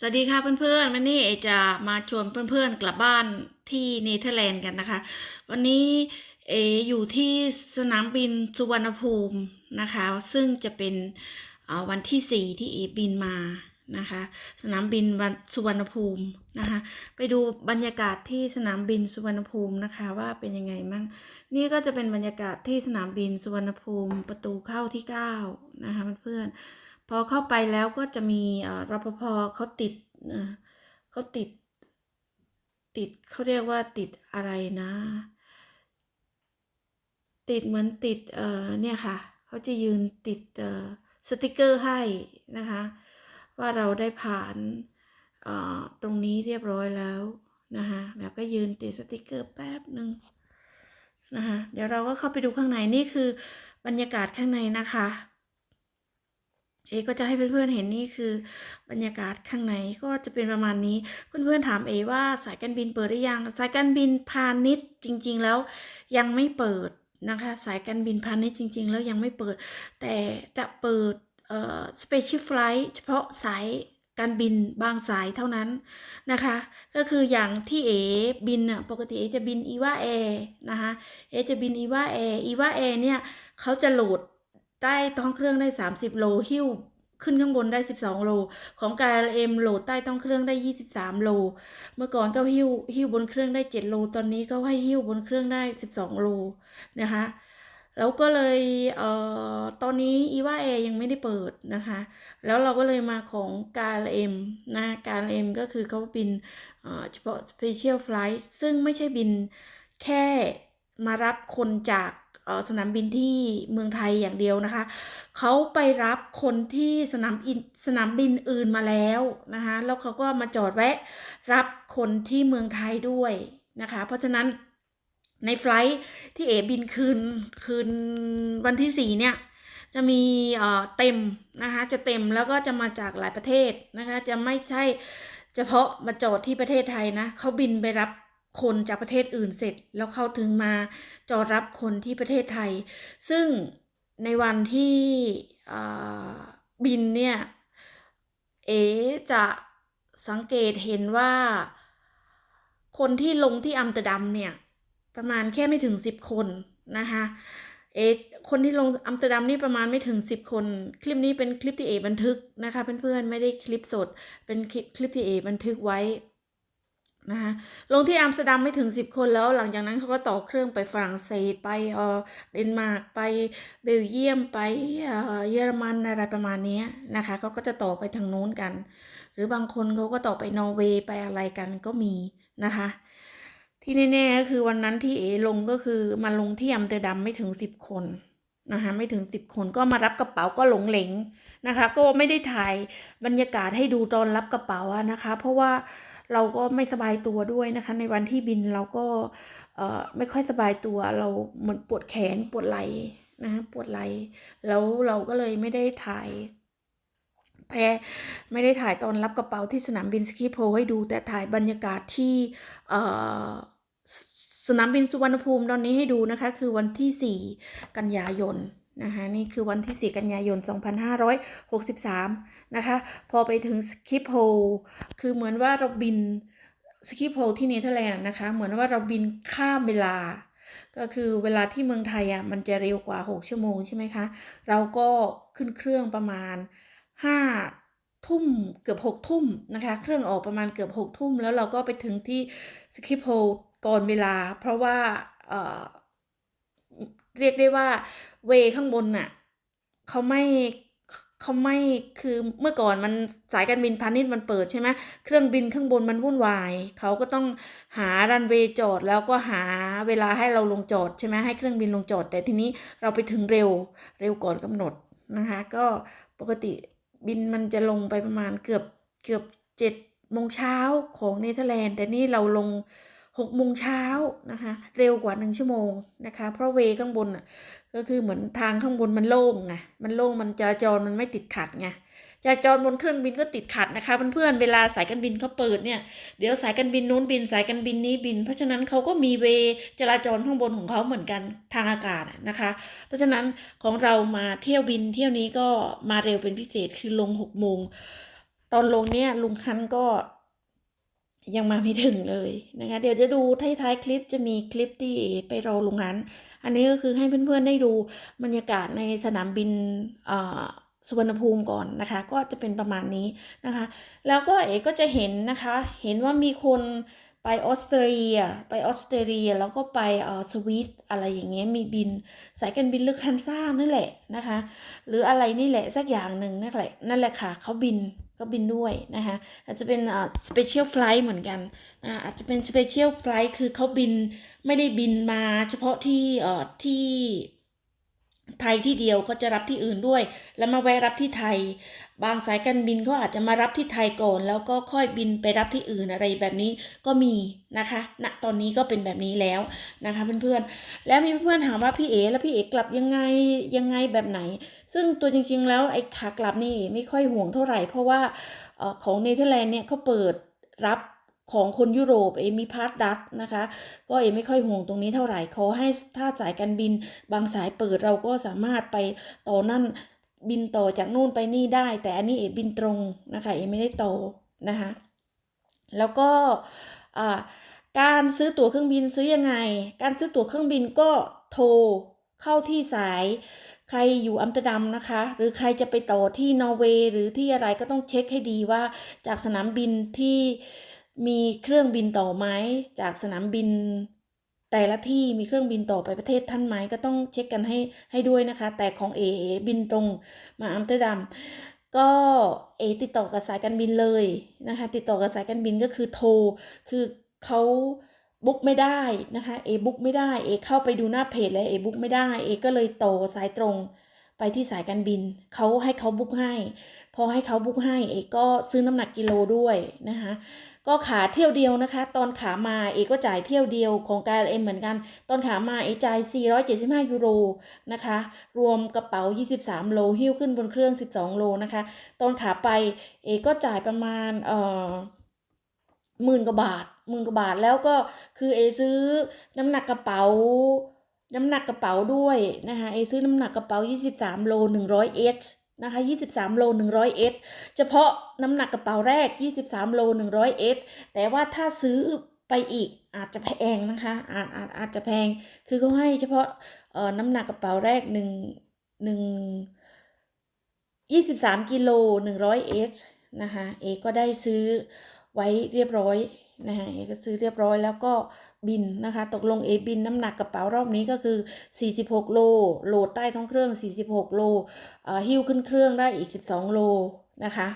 สวัสดีค่ะเพื่อนๆวันนี้เอจะมาชวนเพื่อนๆกลับบ้านที่เนเธอร์แลนด์กันนะคะ วันนี้เออยู่ที่สนามบินสุวรรณภูมินะคะ ซึ่งจะเป็นวันที่สี่ที่เอบินมานะคะ สนามบินวันสุวรรณภูมินะคะ ไปดูบรรยากาศที่สนามบินสุวรรณภูมินะคะว่าเป็นยังไงมั่งนี่ก็จะเป็นบรรยากาศที่สนามบินสุวรรณภูมิประตูเข้าที่เก้านะคะเพื่อนๆ พอเข้าไปแล้วก็จะมีรปภเขาติดเอ่อเขาติด ติดเขาเรียกว่าติดอะไรนะ ติดเหมือนติดเอ่อเนี่ยค่ะเขาจะยืนติดเอ่อสติกเกอร์ให้นะคะ ว่าเราได้ผ่านเอ่อตรงนี้เรียบร้อยแล้วนะคะแล้วก็ยืนติดสติกเกอร์แป๊บหนึ่งนะคะเดี๋ยวเราก็เข้าไปดูข้างในนี่คือบรรยากาศข้างในนะคะ เอก็จะให้เพื่อนๆเห็นนี่คือบรรยากาศข้างในก็จะเป็นประมาณนี้เพื่อนๆถามเอว่าสายการบินเปิดหรือยัง สายการบินพาณิชย์จริง ๆ แล้วยังไม่เปิดนะคะ สายการบินพาณิชย์จริง ๆ แล้วยังไม่เปิด แต่จะเปิดเอ่อ special flight เฉพาะสายการบินบางสายเท่านั้นนะคะ ก็คืออย่างที่เอบินอะปกติเอจะบินอีวาแอร์นะคะเอจะบินอีวาแอร์อีวาแอร์เนี่ยเขาจะโหลด ใต้ท้องเครื่องได้ 30 โลหิ้วขึ้นข้างบนได้ 12 โล ของการเอ็มโหลดใต้ท้องเครื่องได้ 23 โล เมื่อก่อนก็หิ้วหิ้วบนเครื่องได้ 7 โล ตอนนี้ก็ให้หิ้วบนเครื่องได้ 12 โลนะคะ แล้วก็เลยเอ่อตอนนี้อีว่าแอร์ยังไม่ได้เปิดนะคะ แล้วเราก็เลยมาของการเอ็มนะการเอ็มก็คือเขาบินเฉพาะ Special Flight ซึ่งไม่ใช่บินแค่มารับคนจาก สนามบินที่เมืองไทยอย่างเดียวนะคะเขาไปรับคนที่สนามบินสนามบินอื่นมาแล้วนะคะแล้วเขาก็มาจอดแวะรับคนที่เมืองไทยด้วยนะคะ เพราะฉะนั้นในไฟล์ที่เอบินคืนคืนวันที่สี่เนี่ยจะมีเอ่อเต็มนะคะจะเต็มแล้วก็จะมาจากหลายประเทศนะคะจะไม่ใช่เฉพาะมาจอดที่ประเทศไทยนะเขาบินไปรับ คนจากประเทศอื่นเสร็จ แล้วเขาถึงมาจอดรับคนที่ประเทศไทย ซึ่งในวันที่บินเนี่ย เอจะสังเกตเห็นว่า คนที่ลงที่อัมสเตอร์ดัมเนี่ย ประมาณแค่ไม่ถึงสิบคนนะคะเอคนที่ลงอัมสเตอร์ดัมนี่ประมาณไม่ถึงสิบคน คลิปนี้เป็นคลิปที่เอบันทึกนะคะเพื่อนๆไม่ได้คลิปสดเป็นคลิปคลิปที่เอบันทึกไว้ นะคะลงที่อัมสเตอร์ดัมไม่ถึงสิบคนแล้วหลังจากนั้นเขาก็ต่อเครื่องไปฝรั่งเศสไปเออเดนมาร์กไปเบลเยียมไปเออเยอรมันอะไรประมาณนี้นะคะเขาก็จะต่อไปทางโน้นกัน หรือบางคนเขาก็ต่อไปนอร์เวย์ไปอะไรกันก็มีนะคะ ที่แน่ๆก็คือวันนั้นที่เอลงก็คือมาลงที่อัมสเตอร์ดัมไม่ถึงสิบคนนะคะไม่ถึงสิบคนก็มารับกระเป๋าก็หลงเหลงนะคะ ก็ไม่ได้ถ่ายบรรยากาศให้ดูตอนรับกระเป๋าอะนะคะ เพราะว่า เราก็ไม่สบายตัวด้วยนะคะ ในวันที่บินเราก็ไม่ค่อยสบายตัว เราเหมือนปวดแขนปวดไหล่นะปวดไหล่แล้วเราก็เลยไม่ได้ถ่ายแพรไม่ได้ถ่ายตอนรับกระเป๋าที่สนามบินสกีโพให้ดู แต่ถ่ายบรรยากาศที่สสนามบินสุวรรณภูมิตอนนี้ให้ดูนะคะ คือวันที่ 4 กันยายน นะคะนี่คือวันที่ 4 กันยายน 2563 นะคะ พอไปถึงสกีโพคือเหมือนว่าเราบินสกีโพที่เนเธอร์แลนด์นะคะ เหมือนว่าเราบินข้ามเวลา ก็คือเวลาที่เมืองไทยอะมันจะเร็วกว่า 6 ชั่วโมงใช่ไหมคะ เราก็ขึ้นเครื่องประมาณห้าทุ่มเกือบหกทุ่มนะคะ เครื่องออกประมาณเกือบหกทุ่ม แล้วเราก็ไปถึงที่สคิปโฮก่อนเวลา เพราะว่า เรียกได้ว่าเวข้างบนน่ะเขาไม่เขาไม่คือเมื่อก่อนมันสายการบินพาณิชย์มันเปิดใช่ไหมเครื่องบินข้างบนมันวุ่นวายเขาก็ต้องหารันเวย์จอดแล้วก็หาเวลาให้เราลงจอดใช่ไหมให้เครื่องบินลงจอด แต่ทีนี้เราไปถึงเร็วเร็วก่อนกำหนดนะคะก็ปกติบินมันจะลงไปประมาณเกือบเกือบเจ็ดโมงเช้าของเนเธอร์แลนด์แต่นี่เราลง หกโมงเช้านะคะ เร็วกว่าหนึ่งชั่วโมงนะคะ เพราะเวข้างบนอะก็คือเหมือนทางข้างบนมันโล่งไงมันโล่งมันจราจรมันไม่ติดขัดไงจราจรบนเครื่องบินก็ติดขัดนะคะเพื่อนๆเวลาสายการบินเขาเปิดเนี่ยเดี๋ยวสายการบินนู้นบินสายการบินนี้บิน เพราะฉะนั้นเขาก็มีเวจราจรข้างบนของเขาเหมือนกันทางอากาศนะคะ เพราะฉะนั้นของเรามาเที่ยวบินเที่ยวนี้ก็มาเร็วเป็นพิเศษคือลงหกโมงตอนลงเนี่ยลุงคันก็ ยังมาไม่ถึงเลยนะคะ เดี๋ยวจะดูท้ายๆคลิปจะมีคลิปที่ไปรอลุงคัน อันนี้ก็คือให้เพื่อนๆได้ดูบรรยากาศในสนามบินสุวรรณภูมิก่อนนะคะ ก็จะเป็นประมาณนี้นะคะ แล้วก็เอ๋ก็จะเห็นนะคะ เห็นว่ามีคนไปออสเตรเลีย ไปออสเตรเลียแล้วก็ไปเอ่อสวิตอะไรอย่างเงี้ยมีบินสายการบินลึกคันซ่านั่นแหละนะคะ หรืออะไรนี่แหละสักอย่างหนึ่งนั่นแหละนั่นแหละค่ะเขาบิน ก็บินด้วยนะคะอาจจะเป็นอ่า special flight เหมือนกันอ่าอาจจะเป็น special flight คือเขาบินไม่ได้บินมาเฉพาะที่เอ่อที่ ไทยที่เดียวก็จะรับที่อื่นด้วย แล้วมาแวะรับที่ไทย บางสายการบินก็อาจจะมารับที่ไทยก่อน แล้วก็ค่อยบินไปรับที่อื่นอะไรแบบนี้ก็มีนะคะณตอนนี้ก็เป็นแบบนี้แล้วนะคะเพื่อนๆแล้วมีเพื่อนๆถามว่าพี่เอ๋แล้วพี่เอ๋กลับยังไงยังไงแบบไหน ซึ่งตัวจริง ๆ แล้วไอ้ขากลับนี่ไม่ค่อยห่วงเท่าไหร่ เพราะว่าของเนเธอร์แลนด์เนี่ยเขาเปิดรับ ของคนยุโรปเอมีพาสดัตนะคะ ก็เอไม่ค่อยห่วงตรงนี้เท่าไหร่เขอให้ถ้าสายการบินบางสายเปิดเราก็สามารถไปต่อนั่นบินต่อจากนู่นไปนี่ได้ แต่อันนี้เอบินตรงนะคะเอไม่ได้ต่อนะคะแล้วก็การซื้อตั๋วเครื่องบินซื้อยังไง การซื้อตั๋วเครื่องบินก็โทรเข้าที่สายใครอยู่อัมสเตอร์ดัมนะคะ หรือใครจะไปต่อที่นอร์เวย์หรือที่อะไรก็ต้องเช็คให้ดีว่าจากสนามบินที่ มีเครื่องบินต่อไหมจากสนามบิน แต่ละที่มีเครื่องบินต่อไปประเทศท่านไหมก็ต้องเช็คกันให้ให้ด้วยนะคะ แต่ของเอเอบินตรงมาอัมสเตอร์ดัมก็เอติดต่อกับสายการบินเลยนะคะ ติดต่อกับสายการบินก็คือโทรคือเขาบุ๊กไม่ได้นะคะเอบุ๊กไม่ได้เอเข้าไปดูหน้าเพจแล้วเอบุ๊กไม่ได้เอก็เลยโตสายตรงไปที่สายการบินเขาให้เขาบุ๊กให้ พอให้เขาบุ๊กให้เอก็ซื้อน้ำหนักกิโลด้วยนะคะ ก็ขาเที่ยวเดียวนะคะ ตอนขามาเอก็จ่ายเที่ยวเดียวของการเอ็มเหมือนกัน ตอนขามาเอจ่าย 475 ยูโรนะคะ รวมกระเป๋า 23 โลหิ้วขึ้นบนเครื่อง 12 โลนะคะ ตอนขาไปเอก็จ่ายประมาณเอ่อหมื่นกว่าบาทหมื่นกว่าบาทแล้วก็คือเอซื้อน้ำหนักกระเป๋าน้ำหนักกระเป๋าด้วยนะคะเอซื้อน้ำหนักกระเป๋า 23 โล 100 h นะคะ23 โล 100 h เฉพาะน้ำหนักกระเป๋าแรก 23 โล 100 h แต่ว่าถ้าซื้อไปอีกอาจจะแพงนะคะ อาจอาจอาจจะแพง คือเขาให้เฉพาะเอ่อน้ำหนักกระเป๋าแรกหนึ่งหนึ่งยี่สิบสามกิโลหนึ่งร้อยเอชนะคะ เอก็ได้ซื้อไว้เรียบร้อยนะคะเอก็ซื้อเรียบร้อยแล้วก็ บินนะคะ ตกลงเอบินน้ำหนักกระเป๋ารอบนี้ก็คือ 46 โลโหลดใต้ท้องเครื่อง 46 โลหิ้วขึ้นเครื่องได้อีก 12 โลนะคะ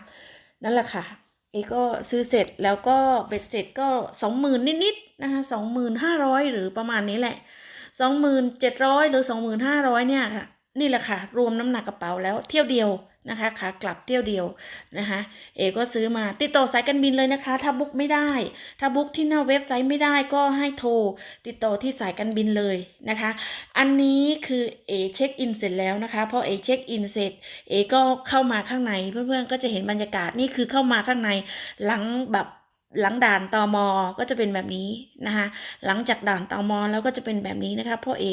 นั่นแหละค่ะ เอก็ซื้อเสร็จแล้วก็เบ็ดเสร็จก็สองหมื่นนิดๆนะคะสองหมื่นห้าร้อยหรือประมาณนี้แหละสองหมื่นเจ็ดร้อยหรือสองหมื่นห้าร้อยเนี่ยค่ะ นี่แหละค่ะ รวมน้ำหนักกระเป๋าแล้วเที่ยวเดียวนะคะขากลับเที่ยวเดียวนะคะเอก็ซื้อมาติดต่อสายการบินเลยนะคะ ถ้าบุ๊กไม่ได้ ถ้าบุ๊กที่หน้าเว็บไซต์ไม่ได้ก็ให้โทร ติดต่อที่สายการบินเลยนะคะ อันนี้คือเอเช็คอินเสร็จแล้วนะคะพอเอเช็คอินเสร็จเอก็เข้ามาข้างในเพื่อนๆก็จะเห็นบรรยากาศนี่คือเข้ามาข้างในหลังแบบ หลังด่านตอมอก็จะเป็นแบบนี้นะคะหลังจากด่านตอมอแล้วก็จะเป็นแบบนี้นะคะพ่อเอ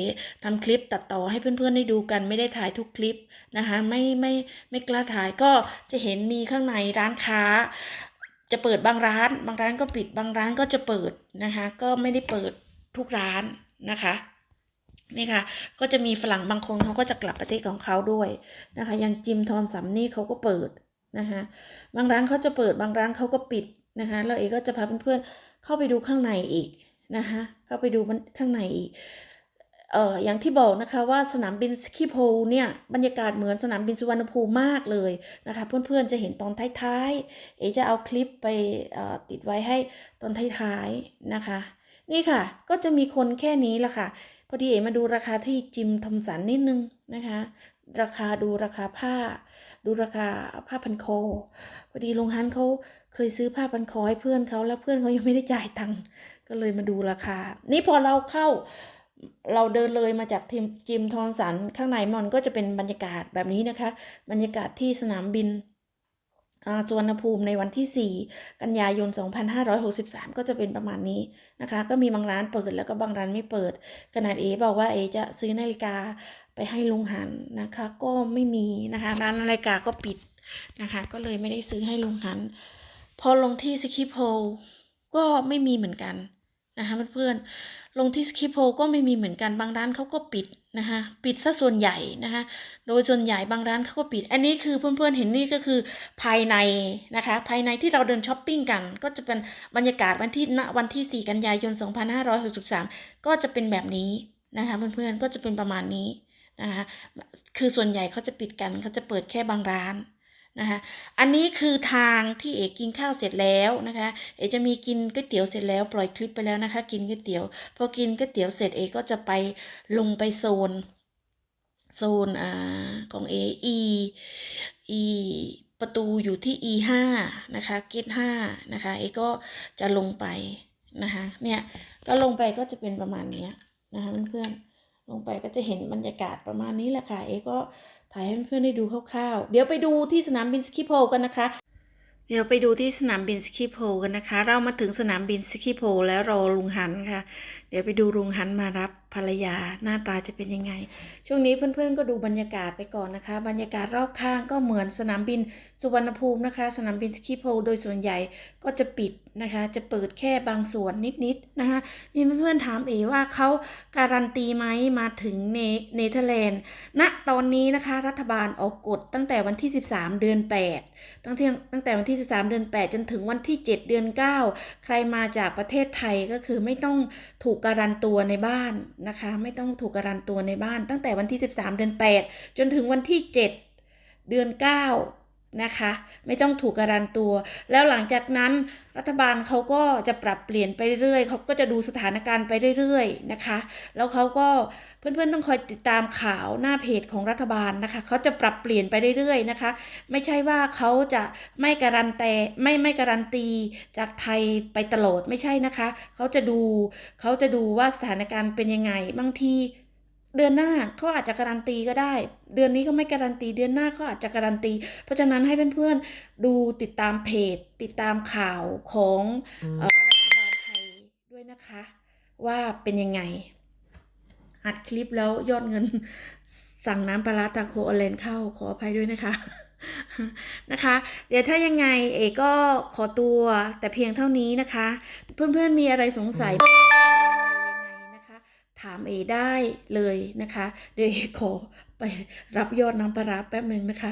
ทำคลิปตัดต่อให้เพื่อนๆได้ดูกันไม่ได้ถ่ายทุกคลิปนะคะไม่ไม่ไม่กล้าถ่ายก็จะเห็นมีข้างในร้านค้า จะเปิดบางร้าน บางร้านก็ปิดบางร้านก็จะเปิดนะคะก็ไม่ได้เปิดทุกร้านนะคะนี่ค่ะ ก็จะมีฝรั่งบางคนเขาก็จะกลับประเทศของเขาด้วยนะคะอย่างจิมทอมสัมนี่เขาก็เปิดนะคะบางร้านเขาจะเปิดบางร้านเขาก็ปิด นะคะแล้วเอก็จะพาเพื่อนๆเข้าไปดูข้างในอีกนะคะเข้าไปดูข้างในอีกเอ่ออย่างที่บอกนะคะว่าสนามบินสคิโพเนี่ยบรรยากาศเหมือนสนามบินสุวรรณภูมิมากเลยนะคะเพื่อนๆจะเห็นตอนท้ายๆ เอจะเอาคลิปไปติดไว้ให้ตอนท้ายๆนะคะ นี่ค่ะก็จะมีคนแค่นี้ละค่ะ พอดีเอมาดูราคาที่จิมทอมสันนิดนึงนะคะ ราคาดูราคาผ้า ดูราคาผ้าพันคอพอดีลุงฮันเขาเคยซื้อผ้าพันคอให้เพื่อนเขาแล้วเพื่อนเขายังไม่ได้จ่ายตังค์ก็เลยมาดูราคา นี่พอเราเข้าเราเดินเลยมาจากทีมจิมทอนสันข้างในมันก็จะเป็นบรรยากาศแบบนี้นะคะ บรรยากาศที่สนามบินอ่าสุวรรณภูมิในวันที่ 4 กันยายน 2563 ก็จะเป็นประมาณนี้นะคะ ก็มีบางร้านเปิดแล้วก็บางร้านไม่เปิดขนาดเอบอกว่าเอจะซื้อนาฬิกา ไปให้ลุงหันนะคะ ก็ไม่มีนะคะร้านนาฬิกาก็ปิดนะคะ ก็เลยไม่ได้ซื้อให้ลุงหัน พอลงที่สคิปโฮก็ไม่มีเหมือนกันนะคะเพื่อนๆลงที่สคิปโฮก็ไม่มีเหมือนกันบางร้านเขาก็ปิดนะคะปิดซะส่วนใหญ่นะคะโดยส่วนใหญ่บางร้านเขาก็ปิด อันนี้คือเพื่อนๆเห็นนี่ก็คือภายในนะคะภายในที่เราเดินช้อปปิ้งกัน ก็จะเป็นบรรยากาศวันที่ณวันที่ 4 กันยายน 2563 ก็จะเป็นแบบนี้นะคะเพื่อนๆก็จะเป็นประมาณนี้ นะคะคือส่วนใหญ่เขาจะปิดกันเขาจะเปิดแค่บางร้านนะคะอันนี้คือทางที่เอกกินข้าวเสร็จแล้วนะคะ เอกจะมีกินก๋วยเตี๋ยวเสร็จแล้วปล่อยคลิปไปแล้วนะคะ กินก๋วยเตี๋ยว พอกินก๋วยเตี๋ยวเสร็จเอกก็จะไปลงไปโซน โซนอ่าของเอ e e ประตูอยู่ที่ e ห้านะคะเกตห้านะคะเอกก็จะลงไปนะคะเนี่ยก็ลงไปก็จะเป็นประมาณนี้นะคะเพื่อนๆ ลงไปก็จะเห็นบรรยากาศประมาณนี้แหละค่ะ เอกก็ถ่ายให้เพื่อนได้ดูคร่าวๆ เดี๋ยวไปดูที่สนามบินสกิโพกันนะคะ เดี๋ยวไปดูที่สนามบินสกิโพกันนะคะ เรามาถึงสนามบินสกิโพแล้วรอลุงหันค่ะ เดี๋ยวไปดูลุงหันมารับภรรยาหน้าตาจะเป็นยังไง ช่วงนี้เพื่อนๆก็ดูบรรยากาศไปก่อนนะคะ บรรยากาศรอบข้างก็เหมือนสนามบินสุวรรณภูมินะคะ สนามบินสคิปโพโดยส่วนใหญ่ก็จะปิดนะคะ จะเปิดแค่บางส่วนนิดๆนะคะ มีเพื่อนๆถามเอว่าเขาการันตีไหมมาถึงเนเนเธอร์แลนด์ณตอนนี้นะคะ รัฐบาลออกกฎตั้งแต่วันที่ 13 เดือน 8 ตั้งแต่ตั้งแต่วันที่ 13 เดือน 8 จนถึงวันที่ 7 เดือน 9 ใครมาจากประเทศไทยก็คือไม่ต้องถูกการันตัวในบ้านนะคะ ไม่ต้องถูกการันตัวในบ้านตั้งแต่วันที่ 13 เดือน 8 จนถึงวันที่ 7 เดือน 9 นะคะ ไม่ต้องถูกการันตัว แล้วหลังจากนั้นรัฐบาลเขาก็จะปรับเปลี่ยนไปเรื่อยเขาก็จะดูสถานการณ์ไปเรื่อยๆนะคะ แล้วเขาก็เพื่อนๆต้องคอยติดตามข่าวหน้าเพจของรัฐบาลนะคะเขาจะปรับเปลี่ยนไปเรื่อยๆนะคะ ไม่ใช่ว่าเขาจะไม่การันตีไม่ไม่การันตีจากไทยไปตลอดไม่ใช่นะคะเขาจะดูเขาจะดูว่าสถานการณ์เป็นยังไงบางที เดือนหน้าเขาอาจจะการันตีก็ได้ เดือนนี้เขาไม่การันตี เดือนหน้าเขาอาจจะการันตี เพราะฉะนั้นให้เพื่อนๆดูติดตามเพจ ติดตามข่าวของเอ่อรัฐบาลไทยด้วยนะคะ ว่าเป็นยังไง อัดคลิปแล้วยอดเงินสั่งน้ำปลาร้าตาโคออเลนเข้าขออภัยด้วยนะคะนะคะ เดี๋ยวถ้ายังไงเอก็ขอตัวแต่เพียงเท่านี้นะคะ เพื่อนๆมีอะไรสงสัยยังไงนะคะ ถามเอได้เลยนะคะ เดี๋ยวเอขอไปรับยอดน้ำปลาร้าแป๊บหนึ่งนะคะ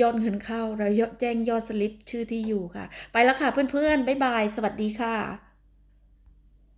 ยอดเงินเข้าเราแจ้งยอดสลิปชื่อที่อยู่ค่ะ ไปแล้วค่ะเพื่อนๆ บ๊ายบาย สวัสดีค่ะ